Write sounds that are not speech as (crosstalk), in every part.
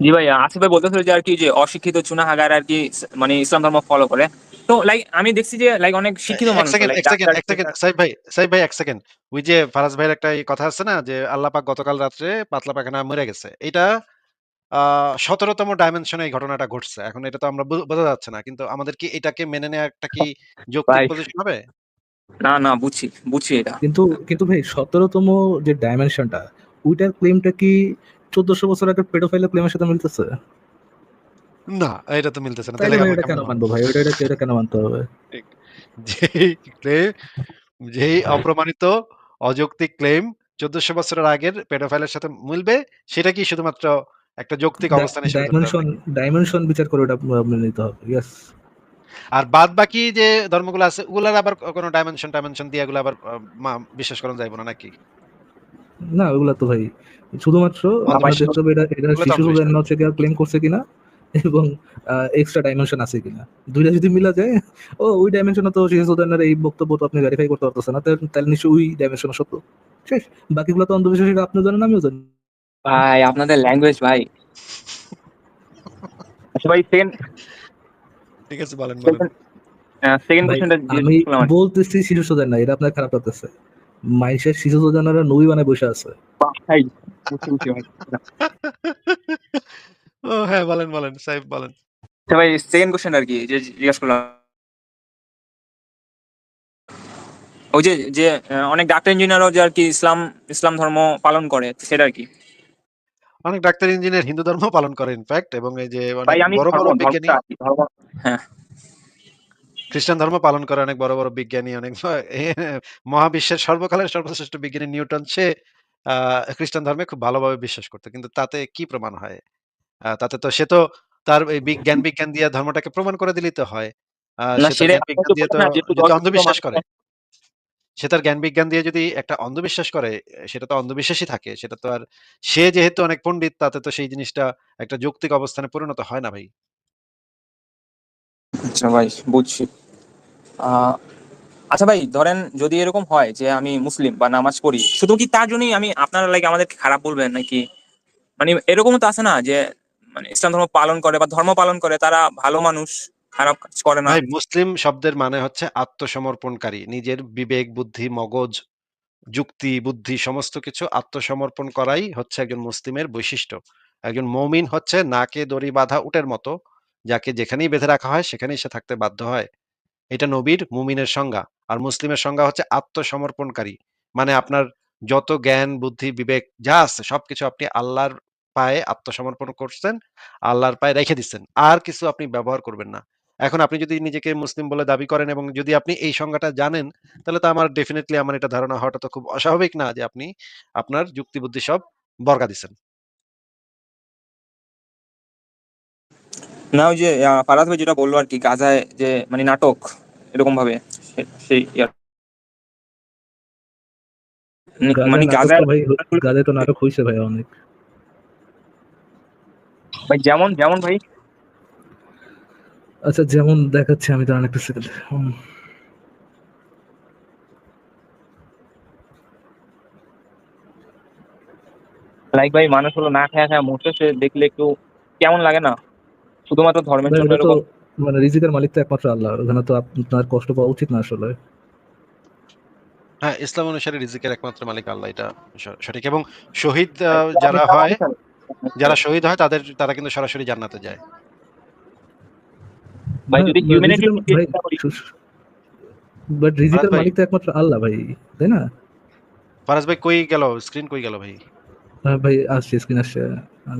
জি ভাই আসিফ ভাই বলতেছিল যে আর কি যে অশিক্ষিত চুনাহাগার আর কি মানে ইসলাম ধর্ম ফলো করে। তো লাইক আমি দেখছি যে লাইক অনেক শিক্ষিত এক মানুষ সেকেন্ড এক সেকেন্ড এক সেকেন্ড সাইব ভাই সাইব ভাই এক সেকেন্ড ওই যে ফারাজ ভাইয়ের একটা এই কথা আছে না যে আল্লাহ পাক গতকাল রাত্রে পাতলা পায়খানা মরে গেছে। এটা আহ সতেরোতম ডাইমেনশনে এই ঘটনাটা ঘটছে। এখন এটা তো আমরা বোঝা যাচ্ছে না কিন্তু আমাদের কি এটাকে মেনে নেওয়া একটা কি (laughs) যৌক্তিক পজিশন হবে? না না বুঝছি বুঝছি এটা। কিন্তু কিন্তু ভাই সতেরোতম যে ডাইমেনশনটা ওইটার ক্লেমটা কি চোদ্দশো বছর আগে পেডোফাইলের ক্লেমের সাথে মিলতেছে? না এটা তো মিলতেছে না। তাহলে এটা কেন মানবো ভাই? এটা এটা কেন মানতে হবে? যেই যেই অপ্রমাণিত অযৌক্তিক ক্লেম চোদ্দশো বছরের আগের পেডোফাইলের সাথে মিলবে সেটা কি শুধুমাত্র একটা যৌক্তিক অবস্থান হিসেবে ডাইমেনশন ডাইমেনশন বিচার করে ওটা মেনে নিতে হবে ইয়েস আর বাদ বাকি যে ধর্মগুলো আছে ওগুলার আবার কোনো ডাইমেনশন ডাইমেনশন দিয়ে এগুলো আবার বিশ্বাস করা যাইব না নাকি? না ওগুলা তো ভাই শুধুমাত্র অন্ধবিশ্বাস। দেখতে হবে এটা এটা শিশু। সুদান হচ্ছে কি ক্লেম করছে কিনা এবং এক্সট্রা ডাইমেনশন আছে কিনা। দুইটা যদি মিলা যায় ও ওই ডাইমেনশনে তো শিশু সুদানের এই বক্তব্য তো আপনি ভেরিফাই করতে পারতেছেন না তাহলে তাহলে নিশ্চয়ই ওই ডাইমেনশন সত্য। শেষ। বাকিগুলো তো অন্ধবিশ্বাস এটা আপনি জানেন আমিও জানি। ভাই আপনাদের ল্যাঙ্গুয়েজ ভাই। আচ্ছা ভাই সেকেন্ড ঠিক আছে বলেন বলেন। সেকেন্ড কোশ্চেনটা আমি বলতেছি শিশু সুদান না এটা আপনার খারাপ লাগতেছে। মাইশের শিশু সুদানেরা নই বানায় বসে আছে। ও হ্যাঁ বলেন বলেন সাহেব বলেন। ভাই সেকেন্ড কোশ্চেন আর কি যে জিজ্ঞাসা করলাম। ওই যে যে অনেক ডাক্তার ইঞ্জিনিয়ারও যে আর কি ইসলাম ইসলাম ধর্ম পালন করে সেটা আর কি। অনেক ডাক্তার ইঞ্জিনিয়ার হিন্দু ধর্ম পালন করে ইনফ্যাক্ট এবং এই যে বড় বড় বিজ্ঞানী ধর্ম খ্রিস্টান ধর্ম পালন করে অনেক বড় বড় বিজ্ঞানী অনেক মহাবিশ্বের সর্বকালের সর্বশ্রেষ্ঠ বিজ্ঞানী নিউটন সে খ্রিস্টান ধর্মে খুব ভালোভাবে বিশ্বাস করতো। কিন্তু তাতে কি প্রমাণ হয়? তাতে তো সে তো তার এই বিজ্ঞান বিজ্ঞান দিয়ে ধর্মটাকে প্রমাণ করে দিলেই তো হয়। অন্ধবিশ্বাস করে। সে তার জ্ঞান বিজ্ঞান দিয়ে যদি একটা অন্ধবিশ্বাস করে সেটা তো অন্ধবিশ্বাসই থাকে। সেটা তো আর সে যেহেতু অনেক পণ্ডিত তাতে তো সেই জিনিসটা একটা যৌক্তিক অবস্থানে পরিণত হয় না ভাই। আচ্ছা ভাই, বুঝছি। আচ্ছা ভাই, ধরেন যদি এরকম হয় যে আমি মুসলিম বা নামাজ পড়ি, শুধু কি তার জন্যই আমি আপনারা লাইক আমাদেরকে খারাপ বলবেন নাকি? মানে এরকমও তো আছে না যে মানে ইসলাম ধর্ম পালন করে বা ধর্ম পালন করে তারা ভালো মানুষ, খারাপ কাজ করে না। ভাই, মুসলিম শব্দের মানে হচ্ছে আত্মসমর্পণকারী, নিজের বিবেক, বুদ্ধি, মগজ, যুক্তি, বুদ্ধি, সমস্ত কিছু আত্মসমর্পণ করাই হচ্ছে একজন মুসলিমের বৈশিষ্ট্য। একজন মমিন হচ্ছে নাকে দড়ি বাঁধা উটের মতো। যাকে যেখানেই বেঁধে রাখা হয়, সেখানেই সে থাকতে বাধ্য হয়। এটা নবীর মুমিনের সংজ্ঞা। আর মুসলিমের সংজ্ঞা হচ্ছে আত্মসমর্পণকারী। মানে আপনার যত জ্ঞান, বুদ্ধি, বিবেক যা আছে, সবকিছু আপনি আল্লাহর পায়ে আত্মসমর্পণ করছেন, আল্লাহর পায়ে রেখে দিচ্ছেন। আর কিছু আপনি ব্যবহার করবেন না। এখন আপনি যদি নিজেকে মুসলিম বলে দাবি করেন এবং যদি আপনি এই সংজ্ঞাটা জানেন, তাহলে তো আমার ডেফিনেটলি আমার এটা ধারণা হওয়াটা তো খুব অস্বাভাবিক না যে আপনি আপনার যুক্তি বুদ্ধি সব বর্গা দিচ্ছেন। না ওই যে ফারাজ ভাই যেটা বলল আর কি গাজায় যে মানে নাটক এরকম ভাবে সেই মানে গাজায় গাজায় তো নাটক হয়েছে ভাই অনেক। ভাই যেমন যেমন ভাই। আচ্ছা যেমন দেখাচ্ছে আমি দাঁড়ান একটা সেকেন্ড লাইক ভাই মানুষ হলো না খায়া খায়া মরছে সে দেখলে একটু কেমন লাগে না? শুধুমাত্র ধর্মের জন্য এরকম মানে রিজিকের মালিক তো একমাত্র আল্লাহ ওখানে তো আপনার কষ্ট পাওয়া উচিত না আসলে। হ্যাঁ ইসলাম অনুসারে রিজিকের একমাত্র মালিক আল্লাহ এটা সঠিক। এবং শহীদ যারা হয় যারা শহীদ হয় তাদের তারা কিন্তু সরাসরি জান্নাতে যায়। ভাই যদি হিউম্যানিটি বাট রিজিকের মালিক তো একমাত্র আল্লাহ ভাই তাই না? ফারাজ ভাই কই গেল? স্ক্রিন কই গেল ভাই? হ্যাঁ ভাই আসছে স্ক্রিন আসছে।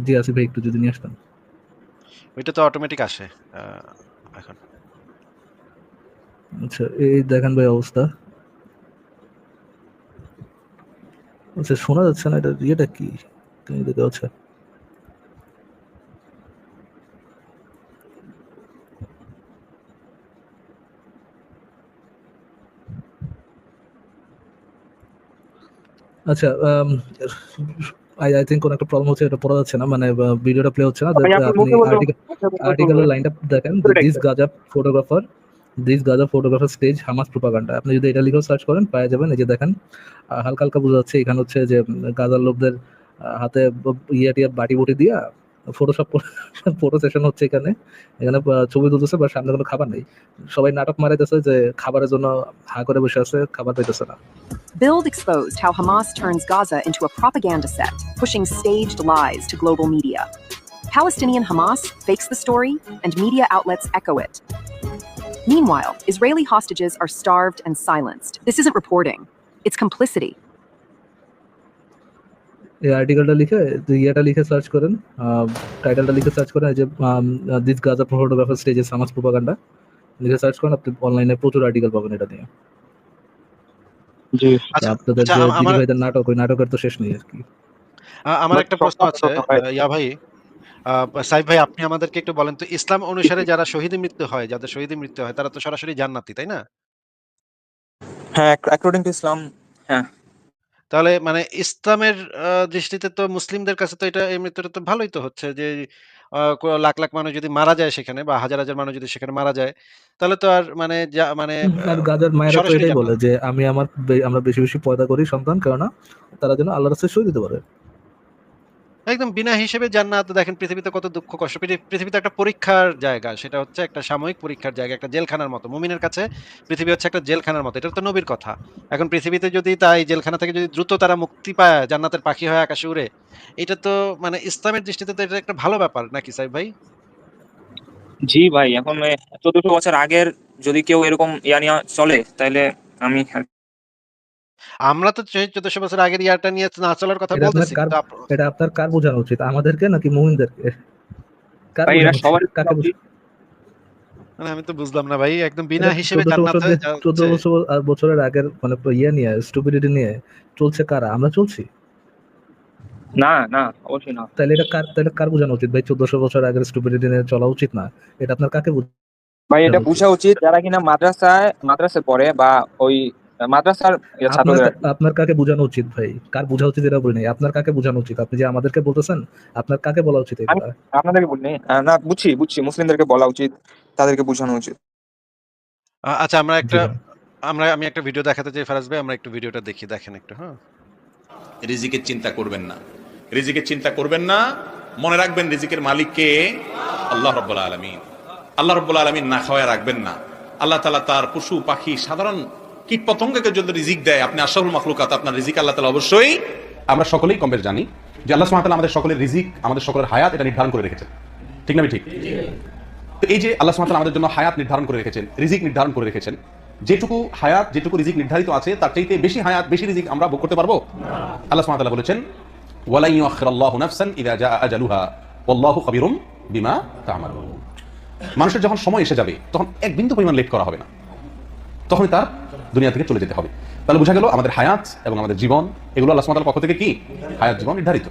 জি আসি ভাই একটু যদি নিয়ে আসতাম। ওইটা তো অটোমেটিক আসে এখন। আচ্ছা এই দেখেন ভাই অবস্থা। আচ্ছা শোনা যাচ্ছে না, এটা ইয়েটা কি? তুমি দেখতে পাচ্ছ আচ্ছা। আই আই থিংক কোন একটা প্রবলেম হচ্ছে এটা পড়া যাচ্ছে না মানে ভিডিওটা প্লে হচ্ছে না আপনি। আর্টিকেলের লাইনটা দেখেন this Gaza photographer this Gaza photographer stage Hamas propaganda আপনি যদি এটা লিখেও সার্চ করেন পাওয়া যাবেন এই যে দেখেন হালকা হালকা বোঝা যাচ্ছে এখানে হচ্ছে যে গাজার লোকদের হাতে ইয়া টিয়া বাটি বুটি দিয়া ফটোশপ ফটো সেশন হচ্ছে এখানে এখানে আহ, ছবি তুলতেছে বা সামনে কোনো খাবার নেই সবাই নাটক মারাইতেছে যে খাবারের জন্য হা করে বসে আছে খাবার পাইতেছে না Build exposed how Hamas turns Gaza into a propaganda set, pushing staged lies to global media. Palestinian Hamas fakes the story, and media outlets echo it. Meanwhile, Israeli hostages are starved and silenced. This isn't reporting, it's complicity. এই আর্টিকেলটা লিখে ইয়েটা লিখে search করেন টাইটেলটা লিখে search করেন যে this Gaza photographer স্টেজে সামাজ প্রোপাগান্ডা লিখে সার্চ করেন আপনি অনলাইনে প্রচুর আর্টিকেল পাবেন এটা নিয়ে জি। আচ্ছা আপনাদের আচ্ছা, যে নাটক ওই নাটকের তো শেষ নেই আর কি। আমার একটা প্রশ্ন আছে ইয়া ভাই আহ, সাইফ ভাই আপনি আমাদেরকে একটু বলেন তো ইসলাম অনুসারে যারা শহীদ মৃত্যু হয় যাদের শহীদ মৃত্যু হয় তারা তো সরাসরি জান্নাতি তাই না? হ্যাঁ অ্যাকর্ডিং টু ইসলাম হ্যাঁ। তাহলে মানে ইসলামের দৃষ্টিতে তো মুসলিমদের কাছে তো এটা এই মৃত্যুটা তো ভালোই তো হচ্ছে যে ক- লাখ লাখ মানুষ যদি মারা যায় সেখানে বা হাজার হাজার মানুষ যদি সেখানে মারা যায় তাহলে তো আর মানে যা- মানে (laughs) আর গাজার মায়েরা তো সরাসরি এটাই। বলে যে আমি আমার বে- আমরা বেশি বেশি পয়দা করি সন্তান কেননা তারা যেন আল্লাহর রাস্তায় সই দিতে পারে একদম বিনা হিসেবে জান্নাত, দেখেন পৃথিবীতে কত দুঃখ কষ্ট। পৃথিবীতে একটা পরীক্ষার জায়গা, সেটা হচ্ছে একটা সাময়িক পরীক্ষার জায়গা, একটা জেলখানার মতো। মুমিনের কাছে পৃথিবী হচ্ছে একটা জেলখানার মতো, এটা তো নবীর কথা। এখন পৃথিবীতে যদি তাই, জেলখানা থেকে যদি দ্রুত তারা মুক্তি পায়, জান্নাতের পাখি হয় আকাশে উড়ে, এটা তো মানে ইসলামের দৃষ্টিতে তো এটা একটা ভালো ব্যাপার, নাকি সাহেব ভাই? জি ভাই, এখন চোদ্দশো বছর আগের যদি কেউ এরকম ইয়া নিয়ে চলে তাহলে আমি আমরা তো চোদ্দশো বছর আগের ইয়ারটা নিয়ে না চলার কথা বলতেছি এটা আপনার কার বোঝানো উচিত? আমাদেরকে নাকি বোঝানো মানে আমি তো বুঝলাম না ভাই একদম বিনা হিসেবে 14 জান্নাত বছর হয়ে যে- যা- 14 বছর বছরের আগের মানে ইয়ে নিয়ে স্টুপিডিটি নিয়ে চলছে কারা? আমরা চলছি? না না অবশ্যই না। তাহলে এটা কার তাহলে কার বোঝানো উচিত ভাই? চোদ্দশো বছর আগের স্টুপিডিটি নিয়ে চলা উচিত না? এটা আপনার কাকে ভাই এটা বোঝা উচিত যারা কিনা মাদ্রাসায় মাদ্রাসায় পড়ে বা ওই মাদ্রাসার ছাত্রদের আপনার কাকে বোঝানো উচিত ভাই? কার বোঝা উচিত এটা বলি আপনার কাকে বোঝানো উচিত? আপনি যে আমাদেরকে বলতেছেন আপনার কাকে বলা উচিত এটা? আপনাদেরকে বলিনি না বুঝছি বুঝছি মুসলিমদেরকে বলা উচিত তাদেরকে বোঝানো উচিত। আচ্ছা আমরা একটা আমরা আমি একটা ভিডিও দেখাতে চাই ফারাজ ভাই আমরা একটু ভিডিওটা দেখি দেখেন একটু হ্যাঁ। রিজিকের চিন্তা করবেন না। রিজিকের চিন্তা করবেন না। মনে রাখবেন রিজিকের মালিককে আল্লাহ রব্বুল আলমিন। আল্লাহ রব্বুল আলমিন না খাওয়ায় রাখবেন না। আল্লাহ তালা তার পশু পাখি সাধারণ কীট পতঙ্গকে যদি রিজিক দেয়, আপনি আশাহুল মাখলুকাত, আপনার রিজিক আল্লাহ তালা অবশ্যই আমরা সকলেই কম জানি যে আল্লাহ সুবহানাহু আমাদের সকলের রিজিক, আমাদের সকলের হায়াত এটা নির্ধারণ করে রেখেছেন। ঠিক না ঠিক? তো এই যে আল্লাহ সুবহানাহু আমাদের জন্য হায়াত নির্ধারণ করে রেখেছেন, রিজিক নির্ধারণ করে রেখেছেন, যেটুকু হায়াত, যেটুকু রিজিক নির্ধারিত আছে, তার চাইতে বেশি হায়াত, বেশি রিজিক আমরা ভোগ করতে পারব? আল্লাহ তাআলা বলেছেন ওয়ালা ইউআখিরাল্লাহু নাফসান ইযা জাআ আজালুহা, ওয়াল্লাহু খাবিরুম বিমা তা'মালুন। মানুষের যখন সময় এসে যাবে, তখন এক বিন্দু পরিমাণ লেট করা হবে না। তখন তার দুনিয়া থেকে চলে যেতে হবে। তাহলে বোঝা গেল আমাদের হায়াত এবং আমাদের জীবন, এগুলো আল্লাহ সুবহানাহু পক্ষ থেকে কি? হায়াত, জীবন নির্ধারিত।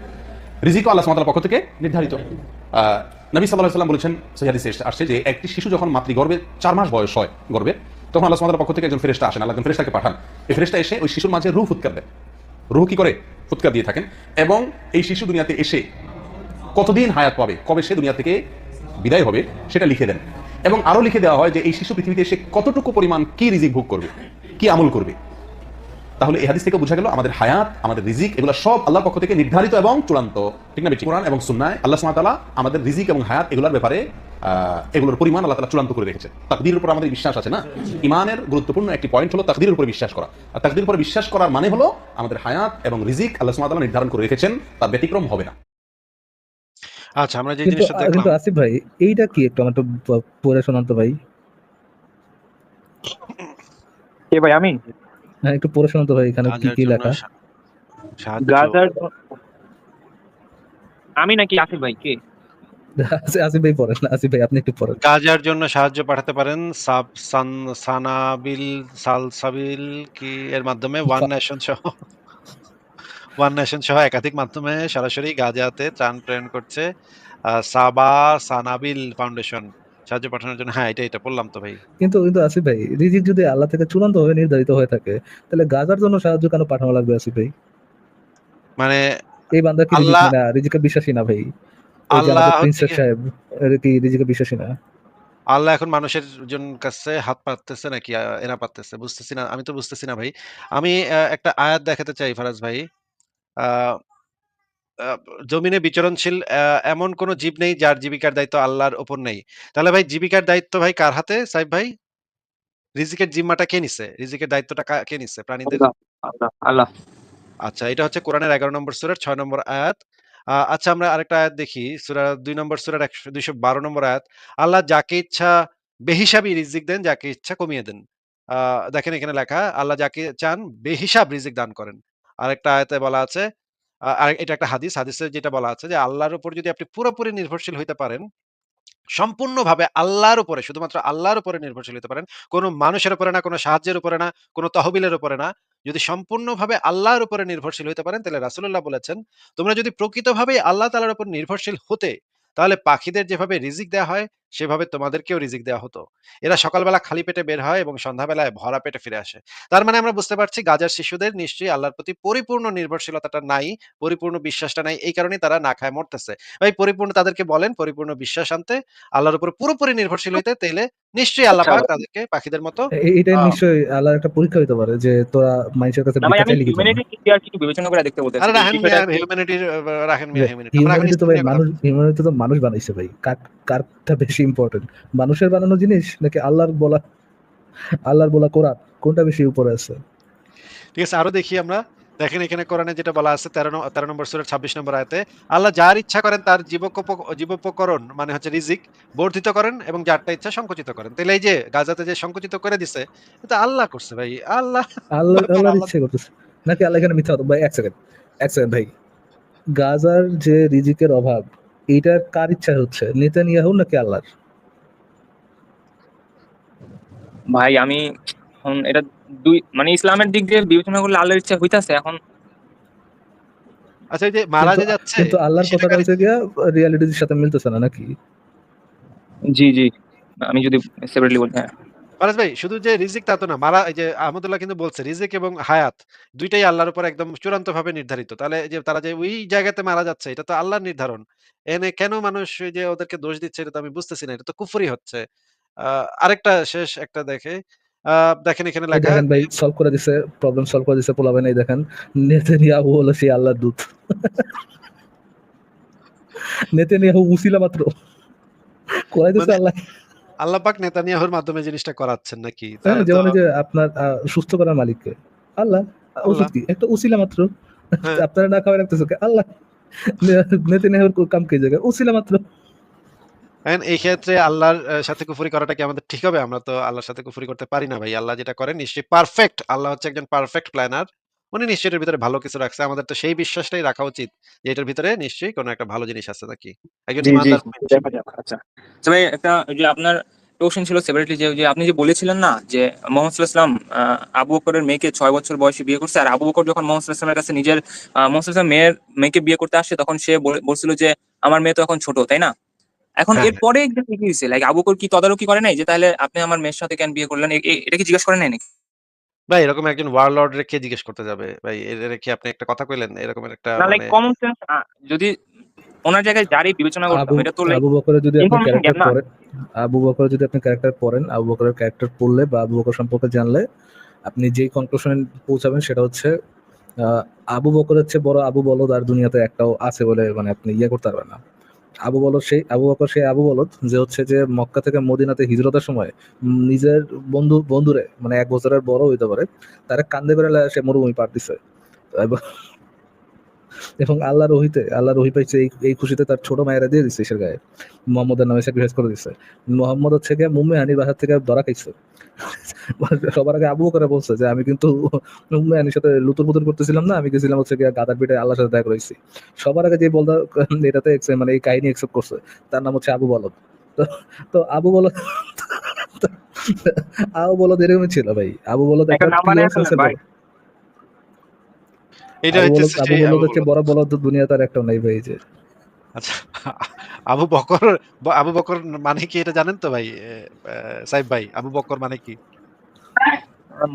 রিজিকও আল্লাহ সুবহানাহু পক্ষ থেকে নির্ধারিত। নবী আলাইহি সাল্লাম বলেছেন, সহিহ হাদিসে এসে- আসছে যে, একটি শিশু যখন মাতৃগর্ভে চার মাস বয়স হয়, গর্ভে, তখন আল্লাহ সুবহানাহু পক্ষ থেকে একজন ফেরেশতা আসেন। আল্লাহ ফেরেশতাকে পাঠান। এই ফেরেশতা এসে ওই শিশুর মাঝে রুহ ফুৎকার দেয় রুহ কি করে? ফুৎকার দিয়ে থাকেন। এবং এই শিশু দুনিয়াতে এসে কতদিন হায়াত পাবে, কবে সে দুনিয়া থেকে বিদায় হবে, সেটা লিখে দেন। এবং আরও লিখে দেওয়া হয় যে, এই শিশু পৃথিবীতে এসে কতটুকু পরিমাণ কি রিজিক ভোগ করবে? কি আমল করবে? তাহলে এই হাদিস থেকে বোঝা গেল আমাদের হায়াত আমাদের রিজিক এগুলো সব আল্লাহর পক্ষ থেকে নির্ধারিত এবং চূড়ান্ত। ঠিক না? কোরআন এবং সুন্নায় আল্লাহ সুবহানাহু ওয়া তাআলা আমাদের রিজিক এবং হায়াত এগুলোর ব্যাপারে আহ, এগুলোর পরিমাণ আল্লাহ তালা চূড়ান্ত করে রেখেছে তাকদীরের উপর আমাদের বিশ্বাস আছে না? ইমানের গুরুত্বপূর্ণ একটি পয়েন্ট হলো তাকদির উপর বিশ্বাস করা। আর তাকদীরের উপর বিশ্বাস করার মানে হলো আমাদের হায়াত এবং রিজিক আল্লাহ সুবহানাহু ওয়া তাআলা নির্ধারণ করে রেখেছেন তার ব্যতিক্রম হবে না। আচ্ছা আমরা যে জিনিসটা দেখলাম কিন্তু আসিফ ভাই এইটা কি একটু আমার প- পড়ে শোনান তো ভাই। কে ভাই আমি? হ্যাঁ একটু পড়ে শোনান তো ভাই এখানে কি কি লেখা? গাজার আমি নাকি আসিফ ভাই কে? আসিফ- (laughs) আসিফ ভাই পড়েন আসিফ ভাই আপনি একটু পড়েন। গাজার জন্য সাহায্য পাঠাতে পারেন সাব সান সানাবিল সালসাবিল কি এর মাধ্যমে ওয়ান নেশন সহ। (laughs) ওয়ান নেশন সহ একাধিক মাধ্যমে সরাসরি গাজাতে ত্রাণ প্রেরণ করছে আহ, সাবা সানাবিল ফাউন্ডেশন। সাহায্য পাঠানোর জন্য হ্যাঁ এটা এটা বললাম তো ভাই। কিন্তু কিন্তু আসিফ ভাই রিজিক যদি আল্লাহ থেকে নির্ধারিত হয়ে থাকে তাহলে গাজার জন্য সাহায্য কেন পাঠানো লাগবে আসিফ ভাই? মানে এই বান্দা কি না? রিজিকে বিশ্বাসী না ভাই? আল্লাহ প্রিন্সেস সাহেব কি রিজিকে বিশ্বাসী না? আল্লাহ এখন মানুষের জন কাছে হাত পাততেছে নাকি এনা পাততেছে? বুঝতেছি না আমি তো বুঝতেছি না ভাই। আমি একটা আয়াত দেখাতে চাই ফারাজ ভাই। আহ, জমিনে বিচরণশীল এমন কোন জীব নেই যার জীবিকার দায়িত্ব আল্লাহর উপর নেই। তাহলে ভাই জীবিকার দায়িত্ব ভাই কার হাতে সাইফ ভাই? রিজিকের জিম্মাটা কে নিছে? রিজিকের দায়িত্বটা কে নিছে প্রাণীদের? আল্লাহ আচ্ছা, এটা হচ্ছে কোরআনের ১১ নম্বর সূরার ৬ নম্বর আয়াত। আচ্ছা আমরা আরেকটা আয়াত দেখি। সূরা ২ নম্বর সূরার একশ ২১২ নম্বর আয়াত। আল্লাহ যাকে ইচ্ছা বেহিসাবি রিজিক দেন, যাকে ইচ্ছা কমিয়ে দেন। দেখেন এখানে লেখা, আল্লাহ যাকে চান বেহিসাব রিজিক দান করেন। আরেকটা আয়াতে বলা আছে, আর এটা একটা হাদিস। হাদিসে যেটা বলা আছে যে আল্লাহর উপর যদি আপনি পুরোপুরি নির্ভরশীল হইতে পারেন, সম্পূর্ণভাবে আল্লাহর উপরে, শুধুমাত্র আল্লাহর উপরে নির্ভরশীল হতে পারেন। কোন মানুষের উপরে না, কোনো সাহায্যের উপরে না, কোনো তহবিলের উপরে না। যদি সম্পূর্ণভাবে আল্লাহর উপরে নির্ভরশীল হইতে পারেন তাহলে রাসূলুল্লাহ বলেছেন, তোমরা যদি প্রকৃতভাবেই আল্লাহ তালার উপর নির্ভরশীল হতে, তাহলে পাখিদের যেভাবে রিজিক দেওয়া হয়, সেভাবে তোমাদেরকেও রিজিক দেয়া হতো। এরা সকালবেলা খালি পেটে বের হয় এবং সন্ধ্যাবেলায় ভরা পেটে ফিরে আসে। তার মানে আমরা বুঝতে পারছি গাজার শিশুদের নিশ্চয়ই আল্লাহর প্রতি পরিপূর্ণ নির্ভরশীলতাটা নাই, পরিপূর্ণ বিশ্বাসটা নাই। এই কারণেই তারা না খায় মরতেছে। ভাই পরিপূর্ণ তাদেরকে বলেন পরিপূর্ণ বিশ্বাস আনতে, আল্লাহর উপর পুরোপুরি নির্ভরশীল হইতে, তাইলে নিশ্চয়ই আল্লাহ আচ্ছা পাক তাদেরকে পাখিদের মতো এ এটাই আ নিশ্চয়ই আল্লাহর একটা পরীক্ষা হইতে পারে যে তোরা মানুষের কাছে না ভাই আমি? হিউম্যানিটি কি আর কিছু বিবেচনা করে দেখতে বলতেছি। আরে বিষয়টা মিয়া হিউম্যানিটির আ রাখেন মিয়া হিউম্যানিটি। আমরা হিউম্যানিটি তো ভাই মানুষ হিউম্যানিটি তো মানুষ বানাইছে ভাই। কার কারটা বেশি ইম্পোর্টেন্ট? মানুষের বানানো জিনিস নাকি আল্লাহর বলা আল্লাহর বলা কোরআন কোনটা বেশি উপরে আছে? ঠিক আছে আরও দেখি আমরা। দেখেন এখানে কোরআনে যেটা বলা আছে ১৩ ন ১৩ নম্বর সূরার ২৬ নম্বর আয়াতে, আল্লাহ যার ইচ্ছা করেন তার জীবোপকরণ মানে হচ্ছে রিজিক বর্ধিত করেন এবং যারটা ইচ্ছা সংকুচিত করেন। তাইলে এই যে গাজাতে যে সংকুচিত করে দিছে, এটা আল্লাহ করছে ভাই। আল্লাহ আল্লাহ আল্লাহ ইচ্ছে করতেছে। নাকি আল্লাহ এখানে মিথ্যা ভাই এক সেকেন্ড, এক সেকেন্ড ভাই। গাজার যে রিজিকের অভাব এইটার কার ইচ্ছা হচ্ছে? নেতানিয়াহুর নাকি আল্লাহর? ভাই আমি এখন এটা দুই মানে ইসলামের দিক দিয়ে বিবেচনা করলে আল্লাহর ইচ্ছা হইতাছে। এখন আচ্ছা এই যে মারা যে যাচ্ছে কিন্তু আল্লাহর কার হচ্ছে গিয়া রিয়ালিটির সাথে মিলতেছে না নাকি? জি, জি। আমি যদি সেপারেটলি বলি হ্যাঁ। ফারাজ ভাই শুধু যে রিজিক তা তো না। মারা এই যে আহমদুল্লাহ কিন্তু বলছে রিজিক এবং হায়াত ২ টাই আল্লাহর উপর একদম চূড়ান্তভাবে নির্ধারিত। তাহলে যে তারা যে ওই জায়গাতে মারা যাচ্ছে এটা তো আল্লাহর নির্ধারণ। এনে কেন মানুষ যে ওদেরকে দোষ দিচ্ছে এটা তো আমি বুঝতেছি না। এটা তো কুফরি হচ্ছে। আরেকটা শেষ একটা দেখে দেখেন এখানে লেখা দেখেন ভাই সলভ করে দিছে, প্রবলেম সলভ করে দিছে পোলাপান এই দেখেন। নেতানিয়াহু হলো সেই আল্লাহর দূত। নেতানিয়াহু উছিলা মাত্র। করাই দিছে মানে আল্লাহ। আল্লাহ পাক নেতানিয়াহুর মাধ্যমে জিনিসটা করাচ্ছেন নাকি? যেমন যে আপনার সুস্থ করার মালিককে আল্লাহ। ওষুধ কি? একটা উছিলা মাত্র। হ্যাঁ। আপনারা না খাওয়ায় রাখতেছে আল্লাহ। নেতানিয়াহুর কাম কি? উছিলা মাত্র। এই ক্ষেত্রে আল্লাহর সাথে কুফরি করাটা কি আমাদের ঠিক হবে? আমরা তো আল্লাহর সাথে কুফরি করতে পারি না ভাই। আল্লাহ যেটা করেন নিশ্চয়ই পারফেক্ট। আল্লাহ হচ্ছে একজন পারফেক্ট প্ল্যানার। উনি নিশ্চয়ই এটার ভিতরে ভালো কিছু রাখছে। আমাদের তো সেই বিশ্বাসটাই রাখা উচিত যে এটার ভিতরে নিশ্চয়ই কোনো একটা ভালো জিনিস আছে নাকি? একজন। ইমানদার। আচ্ছা। ভাই একটা যে আপনার কোয়েশ্চেন ছিল সেপারেটলি যে আপনি যে বলেছিলেন না যে মোহাম্মদ সাল্লাল্লাহু আলাইহি ওয়াসাল্লাম আবু বকরের মেয়েকে ৬ বছর বয়সে বিয়ে করছে। আর আবু বকর যখন মোহাম্মদ সাল্লাল্লাহু আলাইহি ওয়াসাল্লামের কাছে নিজের মোহাম্মদ মেয়ের মেয়েকে বিয়ে করতে আসে তখন সে বলছিল যে আমার মেয়ে তো এখন ছোট, তাই না? এখন হ্যাঁ, হ্যাঁ। এরপরে কি হইছে? লাইক আবু বকর কি তদারকি করে নাই যে তাহলে আপনি আমার মেয়ের সাথে কেন বিয়ে করলেন? এটা কি জিজ্ঞেস করেন নাই নাকি? ভাই এরকম একজন ওয়ারলর্ড রে কে জিজ্ঞেস করতে যাবে? ভাই এর এর কি আপনি একটা কথা কইলেন? এরকমের একটা না লাইক মানে কমন সেন্স যদি ওনার জায়গায় যারই বিবেচনা আবু করতাম এটা তো লাইক আবু বকরের যদি আপনি ক্যারেক্টার পড়েন আবু বকরের যদি আপনি ক্যারেক্টার পড়েন, আবু বকরের ক্যারেক্টার পড়লে বা আবু বকর সম্পর্কে জানলে আপনি যেই কনক্লুশনে পৌঁছাবেন সেটা হচ্ছে আবু বকরের চেয়ে বড় আবু বলদ আর দুনিয়াতে একটাও আছে বলে মানে আপনি ইয়ে করতে পারবেন না। আবু বলদ সেই আবু বকর সেই আবু বলদ যে হচ্ছে যে মক্কা থেকে মদিনাতে হিজরতের সময় নিজের বন্ধু, বন্ধুরে মানে এক বছরের বড় হইতে পারে। তারা কান্দে লইয়া সে মরুভূমি পার দিছে। এবং এবং আল্লাহর ওহিতে আল্লাহর ওহি পাইছে এই এই খুশিতে তার ছোট মায়েরা দিয়ে দিচ্ছে ইসের গায়ে। মুহাম্মদের নামে স্যাক্রিফাইস করে দিছে। মুহাম্মদ হচ্ছে গিয়ে মুম্মে হানির বাসা থেকে ধরা খাইছে। (laughs) সবার আগে আবু বকর বলছে যে আমি কিন্তু উম্মে হানির সাথে লুতুর-পুতুর করতেছিলাম না। আমি গেছিলাম হচ্ছে গিয়ে গাধার পিঠে আল্লাহর সাথে দেখা করে আইছি। সবার আগে যে বলদা (laughs) এটাতে এক্সে মানে এই কাহিনী অ্যাকসেপ্ট করছে তার নাম হচ্ছে আবু বলদ। তো তো আবু বলদ আবু বলদ এরকমই ছিল ভাই। আবু বলদ একটা একটা নাম বানায় পিওর ফেলেন সেন্সের ভাই। বলদ। এটা সেই হচ্ছে। বড় বলদ দুনিয়াতে আর একটাও নাই ভাই যে। আচ্ছা আবু বকর আবু বকর মানে কি এটা জানেন তো ভাই? সাইফ ভাই আবু বকর মানে কি?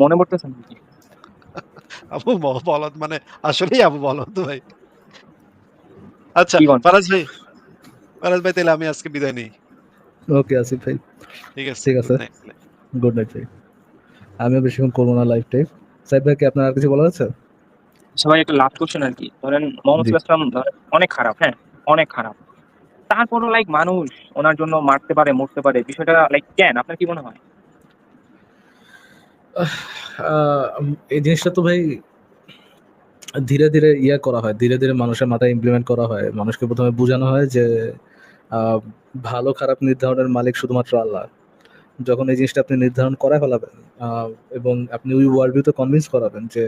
মনে পড়তেছে না (laughs) আবু বলদ মানে আসলেই আবু বলদ ভাই। আচ্ছা ফারাজ ভাই, ফারাজ ভাই তাইলে আমি আজকে বিদায় নেই। ওকে আসিফ ভাই। ঠিক আছে। ঠিক আছে। গুড নাইট ভাই। আমিও বেশিক্ষণ করব না লাইভ টাইম। সাহেব ভাই কি আপনার আর কিছু বলার আছে? সবাই একটা লাস্ট কোশ্চেন আর কি। ধরেন মোহাম্মদ ইসলাম অনেক খারাপ হ্যাঁ? অনেক খারাপ। তারপরও লাইক মানুষ ওনার জন্য মারতে পারে মরতে পারে বিষয়টা লাইক কেন? আপনার কি মনে হয়? এই জিনিসটা তো ভাই ধীরে ধীরে ইয়ে করা হয় ধীরে ধীরে মানুষের মাথায় ইমপ্লিমেন্ট করা হয়। মানুষকে প্রথমে বোঝানো হয় যে আহ, ভালো খারাপ নির্ধারণের মালিক শুধুমাত্র আল্লাহ। যখন এই জিনিসটা আপনি নির্ধারণ করা ফেলাবেন আহ, এবং আপনি ওই ওয়ার্ল্ড ভিউতে কনভিন্স করাবেন যে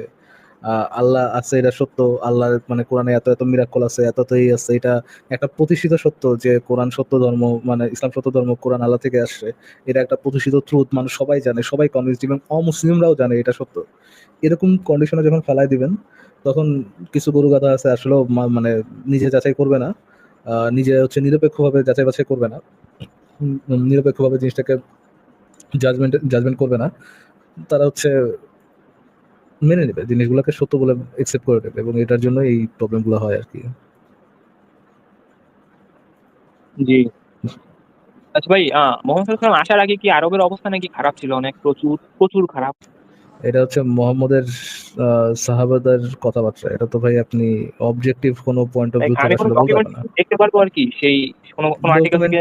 আল্লাহ আছে, এটা সত্য। আল্লাহ মানে কোরআনে এত এত মিরাক্কল আছে, এত এত এই আছে, এটা একটা প্রতিষ্ঠিত সত্য যে কোরআন সত্য ধর্ম মানে ইসলাম সত্য ধর্ম কোরআন আল্লাহ থেকে আসছে। এটা একটা প্রতিষ্ঠিত ট্রুথ মানুষ সবাই জানে, সবাই কনভিন্স এবং অমুসলিমরাও জানে এটা সত্য। এরকম কন্ডিশনে যখন ফেলাই দিবেন, তখন কিছু গরু গাধা আছে, আসলেও মানে নিজে যাচাই করবে না। নিজে হচ্ছে নিরপেক্ষভাবে যাচাই বাছাই করবে না। নিরপেক্ষভাবে জিনিসটাকে জাজমেন্ট জাজমেন্ট করবে না। তারা হচ্ছে মেনে নেবে জিনিসগুলোকে সত্য বলে একসেপ্ট করে নেবে এবং এটার জন্য এই প্রবলেমগুলো হয় আর কি। জি। আচ্ছা ভাই মোহাম্মদ ইসলাম আসার আগে কি আরবের অবস্থা নাকি খারাপ ছিল? অনেক প্রচুর প্রচুর খারাপ। এটা হচ্ছে মোহাম্মদের সাহাবাদের কথাবার্তা। এটা তো ভাই আপনি অবজেক্টিভ কোনো পয়েন্ট অফ ভিউ থেকে আসলে বলতে ডকুমেন্ট পারবেন দেখতে পারব আর কি সেই কোনো কোনো আর্টিকেল থেকে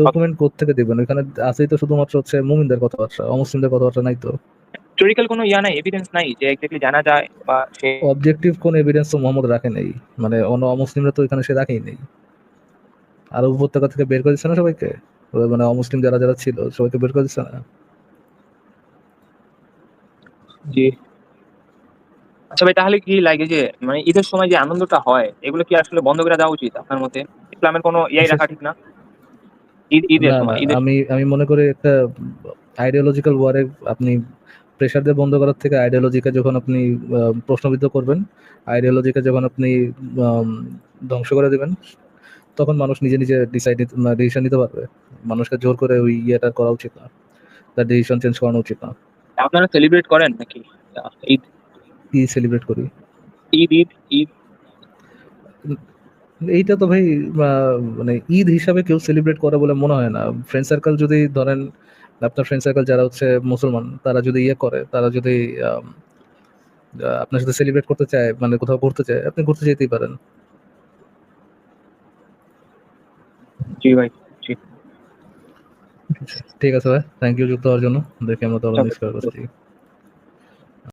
ডকুমেন্ট থেকে দিবেন? ওখানে আছেই তো শুধুমাত্র হচ্ছে মুমিনদের কথাবার্তা অমুসলিমদের কথাবার্তা নাই তো। হিস্টোরিক্যাল কোনো ইয়া নাই এভিডেন্স নাই যে এক্স্যাক্টলি জানা যায় বা সে অবজেক্টিভ কোন এভিডেন্স তো মোহাম্মদ রাখে নেই। মানে অন্য অমুসলিমরা তো এখানে সে রাখেই নেই। আর উপত্যকা থেকে বের করে দিচ্ছে না সবাইকে? মানে অমুসলিম যারা যারা ছিল সবাইকে বের করে দিচ্ছে না? জি। আচ্ছা ভাই তাহলে কি লাগে যে মানে ঈদের সময় যে আনন্দটা হয় এগুলো কি আসলে বন্ধ করে দেওয়া উচিত আপনার মতে? ইসলামের কোনো ইয়াই রাখা ঠিক না? ঈদ ঈদের না, সময় আমি আমি মনে করি একটা আইডিওলজিক্যাল ওয়ারে আপনি প্রেশার দিয়ে বন্ধ করার থেকে আইডিওলজিকে যখন আপনি প্রশ্নবিদ্ধ করবেন আইডিওলজিকে যখন আপনি ধ্বংস করে দেবেন তখন মানুষ নিজে নিজে ডিসাইড ডিসিশন নিতে পারবে। মানুষকে জোর করে ওই ইয়েটা করা উচিত না। তার ডিসিশন চেঞ্জ করানো উচিত না। আপনারা সেলিব্রেট করেন নাকি? ঈদ। কি সেলিব্রেট করি। ঈদ ঈদ ঈদ। এইটা তো ভাই মানে ঈদ হিসাবে কেউ সেলিব্রেট করে বলে মনে হয় না। ফ্রেন্ড সার্কেল যদি ধরেন আপনার ফ্রেন্ড সার্কেল যারা হচ্ছে মুসলমান তারা যদি ইয়ে করে তারা যদি আপনার সাথে সেলিব্রেট করতে চায় মানে কোথাও ঘুরতে চায় আপনি ঘুরতে যেতেই পারেন। জি ভাই ঠিক আছে ভাই থ্যাংক ইউ যুক্ত হওয়ার জন্য। দেখে আমরা তো মিস করে বসেছি